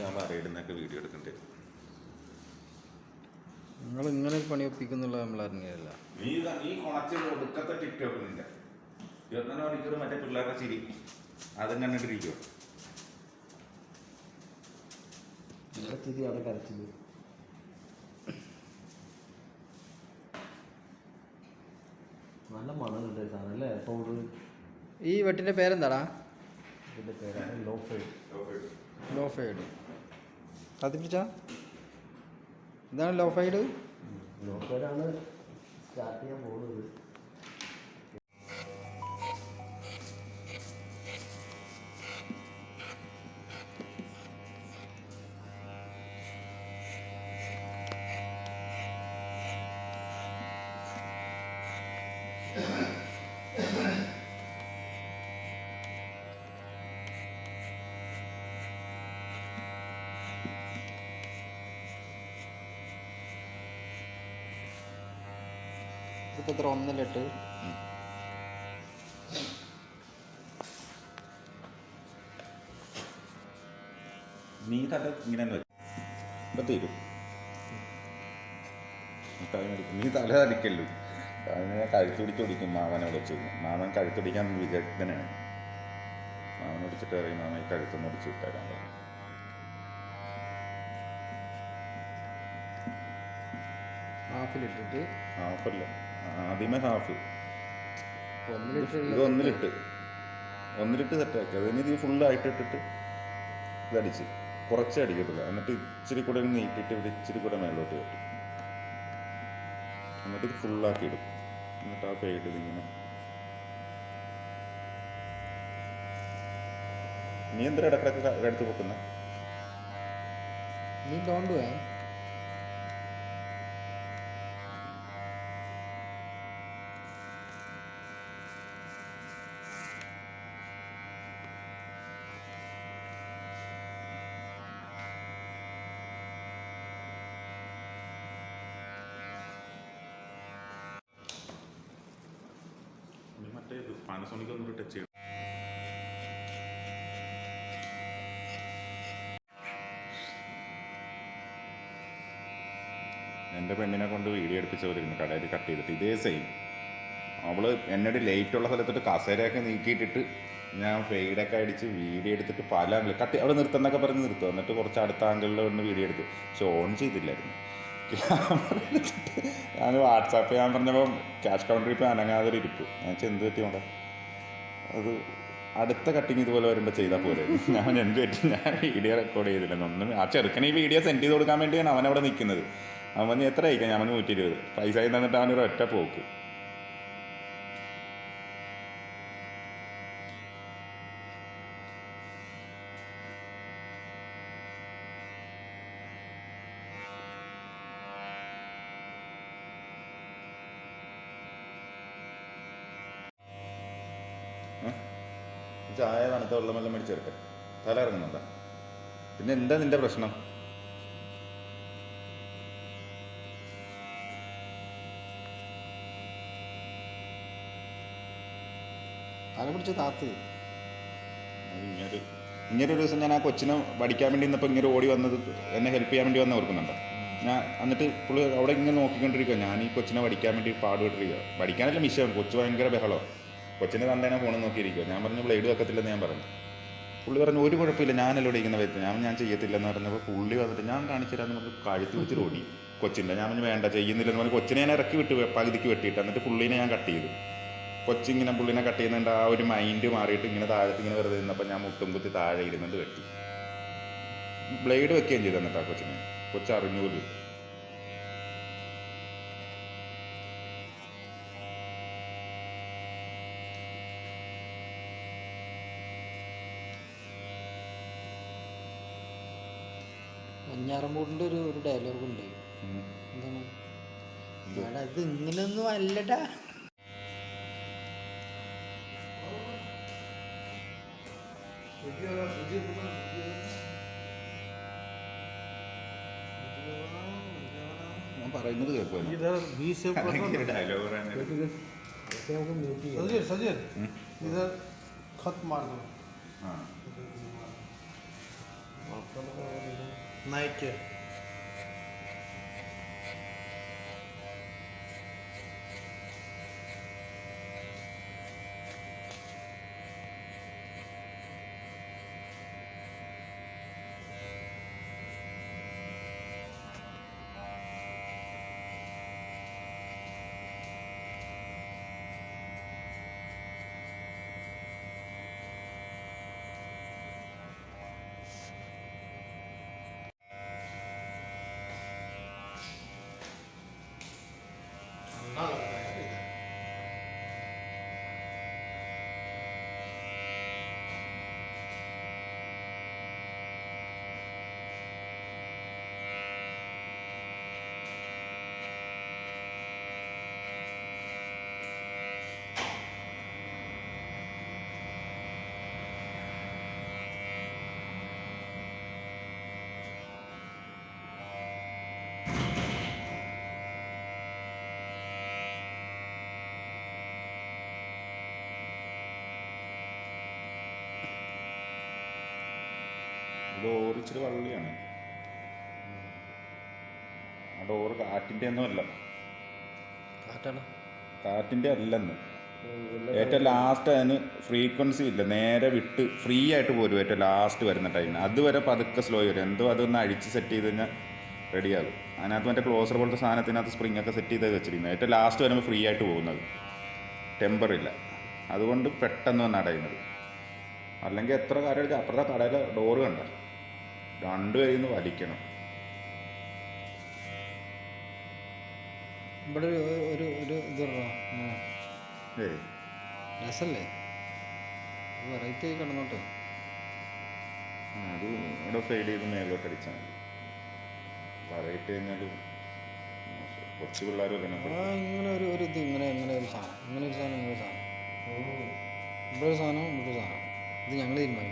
ആ വരയിടുന്നൊക്കെ വീഡിയോ എടുക്കണ്ടേ? നിങ്ങൾ ഇങ്ങനെ പണി ഒപ്പിക്കുന്നുള്ള നമ്മൾ അറിഞ്ഞില്ല നീ ഇതാ- നീ കുണച്ച് ഒടുക്കത്തെ ടിക്ടോക്ക് നിന്റെ ഇരുപത്തിനാല് മണിക്കൂർ മറ്റേ പിള്ളേരുടെ ചിരി. അതും കണ്ടിട്ടിരിക്കുമോ ചിരി അവിടെ കരച്ചില്ല നല്ല മണമുണ്ട് സാധനം അല്ലേ പൗഡർ ഈ വെട്ടിന്റെ പേരെന്താടാ? ഇതിന്റെ പേരാണ് ലോ ഫൈഡ് ലോ ഫൈഡ് പിടിച്ചാ ഇതാണ് ലോ ഫൈഡ് ലോ ഫൈഡാണ് സ്റ്റാർട്ട് ചെയ്യാൻ പോകുന്നത്. ഇതിപ്പോൾ എത്ര എട്ട് നീ തല ഇങ്ങനെ തന്നെ. തീരും. നീ തല തടിക്കല്ലോ അതിനെ ഞാൻ കഴുത്ത് പിടിച്ച് ഓടിക്കും മാമനെ വെച്ച് മാമൻ കഴുത്ത് പിടിക്കാൻ വിദഗ്ധനാണ് മാമൻ ഒടിച്ചിട്ട് അറിയും മാമൻ ഈ കഴുത്തൊന്ന് ഒടിച്ച് വിട്ടേരാൻ പറയും. ഹാഫിലിട്ടിട്ട് ഹാഫല്ല ആദ്യമേ ഹാഫ് ഇത് ഒന്നിലിട്ട്. ഒന്നിലിട്ട് സെറ്റാക്കി അതിന് ഇത് ഫുള്ളായിട്ട് ഇട്ടിട്ട് ഇതടിച്ച് കുറച്ചേ അടിക്കത്തുള്ളൂ. എന്നിട്ട് ഇച്ചിരി കൂടെ നീട്ടിട്ട് ഇവിടെ ഇച്ചിരി കൂടെ മേലോട്ട് കെട്ടും. എന്നിട്ട് ഇത് ഫുള്ളാക്കി ഇടും. എന്നിട്ട് ആ പേട് ഇതിങ്ങനെ നീ എന്തിനാ ഇടക്കിടക്ക് എടുത്ത് പൊക്കുന്ന? നീ ഡോണ്ട് വേ മറ്റേ പാനസോണിക് ഒന്നൊരു ടച്ച് ചെയ്യണം എന്റെ പെണ്ണിനെ കൊണ്ട് വീഡിയോ എടുപ്പിച്ചവരുന്നു കടയിൽ കട്ട് ചെയ്തിട്ട് ഇതേ സെയിം അവൾ എന്നോട് ലൈറ്റ് ഉള്ള സ്ഥലത്തോട്ട് കസേരയൊക്കെ നീക്കിയിട്ടിട്ട് ഞാൻ ഫെയ്ഡൊക്കെ അടിച്ച് വീഡിയോ എടുത്തിട്ട് പല ആംഗിൾ കട്ട് അവിടെ നിർത്തുന്നൊക്കെ പറഞ്ഞ് നിർത്തും. എന്നിട്ട് കുറച്ച് അടുത്ത ആംഗിളിൽ വീഡിയോ എടുത്തു. പക്ഷെ ഓൺ ചെയ്തില്ലായിരുന്നു. ഞാൻ വാട്സാപ്പ് ഞാൻ പറഞ്ഞപ്പോൾ ക്യാഷ് കൗണ്ടറിൽ ഇപ്പോൾ അനങ്ങാതെ ഇരിപ്പ്. ഞാൻ ചെന്ത് പറ്റി അവിടെ അത് അടുത്ത കട്ടിങ് ഇതുപോലെ വരുമ്പോൾ ചെയ്താൽ പോലെ ഞാൻ എന്ത് പറ്റി? ഞാൻ വീഡിയോ റെക്കോർഡ് ചെയ്തില്ല. ഒന്നും ആ ചെറുക്കനെ ഈ വീഡിയോ സെൻഡ് ചെയ്ത് കൊടുക്കാൻ വേണ്ടിയാണ് അവൻ അവിടെ നിൽക്കുന്നത് അവൻ പറഞ്ഞ് എത്ര അയക്കാം ഞാൻ വന്ന് നൂറ്റി ഇരുപത് പൈസ തന്നിട്ട് അവനൊരു ഒറ്റ പോക്ക്. ചായ തണുത്ത വെള്ളം വെള്ളം മേടിച്ചെടുക്ക തല ഇറങ്ങുന്നുണ്ട പിന്നെ എന്താ നിന്റെ പ്രശ്നം? തല പിടിച്ച് താത്ത്. ഇങ്ങനെ ഇങ്ങനെ ഒരു ദിവസം ഞാൻ ആ കൊച്ചിനെ പഠിക്കാൻ വേണ്ടി നിന്നപ്പോൾ ഇങ്ങനെ ഓടി വന്നത് എന്നെ ഹെൽപ്പ് ചെയ്യാൻ വേണ്ടി വന്ന ഓർക്കുന്നുണ്ടോ. ഞാൻ എന്നിട്ട് പുള്ളി അവിടെ ഇങ്ങനെ നോക്കിക്കൊണ്ടിരിക്കുക ഞാൻ ഈ കൊച്ചിനെ പഠിക്കാൻ വേണ്ടി പാടുപെട്ടിരിക്കുക പഠിക്കാനല്ല മിഷൻ കൊച്ചു ഭയങ്കര ബഹളം കൊച്ചിനെ തന്തേനെ ഫോണിൽ നോക്കിയിരിക്കുക ഞാൻ പറഞ്ഞു ബ്ലേഡ് വെക്കത്തില്ലെന്ന് ഞാൻ പറഞ്ഞു. പുള്ളി പറഞ്ഞു ഒരു കുഴപ്പമില്ല ഞാനല്ലോ ഇരിക്കുന്ന വ്യക്തി. ഞാൻ ഞാൻ ചെയ്യത്തില്ലെന്ന് പറഞ്ഞപ്പോൾ പുള്ളി വന്നിട്ട് ഞാൻ കാണിച്ചു പറഞ്ഞ് കഴുത്തി വെച്ചിട്ട് ഓടി. കൊച്ചിന്റെ ഞാൻ പറഞ്ഞു വേണ്ട ചെയ്യുന്നില്ലെന്ന് പറഞ്ഞു കൊച്ചിനെ ഞാൻ ഇറക്കി വിട്ട് പകുതിക്ക് വെട്ടിയിട്ട്. എന്നിട്ട് പുള്ളിനെ ഞാൻ കട്ട് ചെയ്തു. കൊച്ചിങ്ങനെ പുള്ളിനെ കട്ട് ചെയ്യുന്നുണ്ട് ആ ഒരു മൈൻഡ് മാറിയിട്ട് ഇങ്ങനെ താഴത്ത് ഇങ്ങനെ വെറുതെ നിന്നപ്പോൾ ഞാൻ മുട്ടും കുത്തി താഴെ ഇരുന്നിട്ട് വെട്ടി. ബ്ലേഡ് വെക്കുകയും ചെയ്തു എന്നിട്ട് ആ കൊച്ചിനെ. കൊച്ചു വെഞ്ഞാറമൂടിന്റെ ഒരു ഒരു ഡയലോഗ് ഉണ്ട് അത് ഇങ്ങനൊന്നും അല്ലടാ. പറയുന്നത് കേൾക്കുമല്ലോ സജീർ സജീർ ഇതാ ഖത്ത് മാർ ആ. Nike. ഓറിച്ചിട്ട് വള്ളിയാണ്. ആ ഡോറ് കാറ്റിന്റെ ഒന്നും അല്ല. കാറ്റാണ്. കാറ്റിന്റെ അല്ലെന്ന്. ഏറ്റവും ലാസ്റ്റ് അതിന് ഫ്രീക്വൻസി ഇല്ല. നേരെ വിട്ട് ഫ്രീ ആയിട്ട് പോരും ഏറ്റവും ലാസ്റ്റ് വരുന്ന ടൈമിന് അതുവരെ പതുക്കെ സ്ലോ വരും. എന്തോ അതൊന്ന് അഴിച്ച് സെറ്റ് ചെയ്ത് കഴിഞ്ഞാൽ റെഡിയാകും അതിനകത്ത് മറ്റേ ക്ലോസർ പോലത്തെ സാധനത്തിനകത്ത് സ്പ്രിംഗ് ഒക്കെ സെറ്റ് ചെയ്ത് വെച്ചിരിക്കുന്നത്. ഏറ്റവും ലാസ്റ്റ് വരുമ്പോൾ ഫ്രീ ആയിട്ട് പോകുന്നത്. ടെമ്പർ ഇല്ല. അതുകൊണ്ട് പെട്ടെന്ന് വന്ന് അടയുന്നത്. അല്ലെങ്കിൽ എത്ര കാര്യം എടുത്ത് അപ്പുറത്തെ കടയിലെ ഡോറ് കണ്ട? രണ്ട് കയ്യിൽ നിന്ന് വലിക്കണം. ഇവിടെ ഒരു ഒരു ഒരു ഇത്. ഏയ്. രസല്ലേ? വെറൈറ്റി ആയി കിടന്നോട്ടെ. അത് ഇവിടെ ഫെയ്ഡ് ചെയ്ത് മേലോട്ട് അടിച്ചാൽ മതി. വെറൈറ്റി കഴിഞ്ഞാൽ പിള്ളേർ ഇങ്ങനെ ഒരു ഒരു ഇത് ഇങ്ങനെ ഇങ്ങനെ ഒരു സാധനം ഇങ്ങനെ ഒരു സാധനം ഇങ്ങനെ ഒരു സാധനം. ഇവിടെ ഒരു സാധനം ഇവിടെ ഒരു സാധനം. ยังลื่นมืน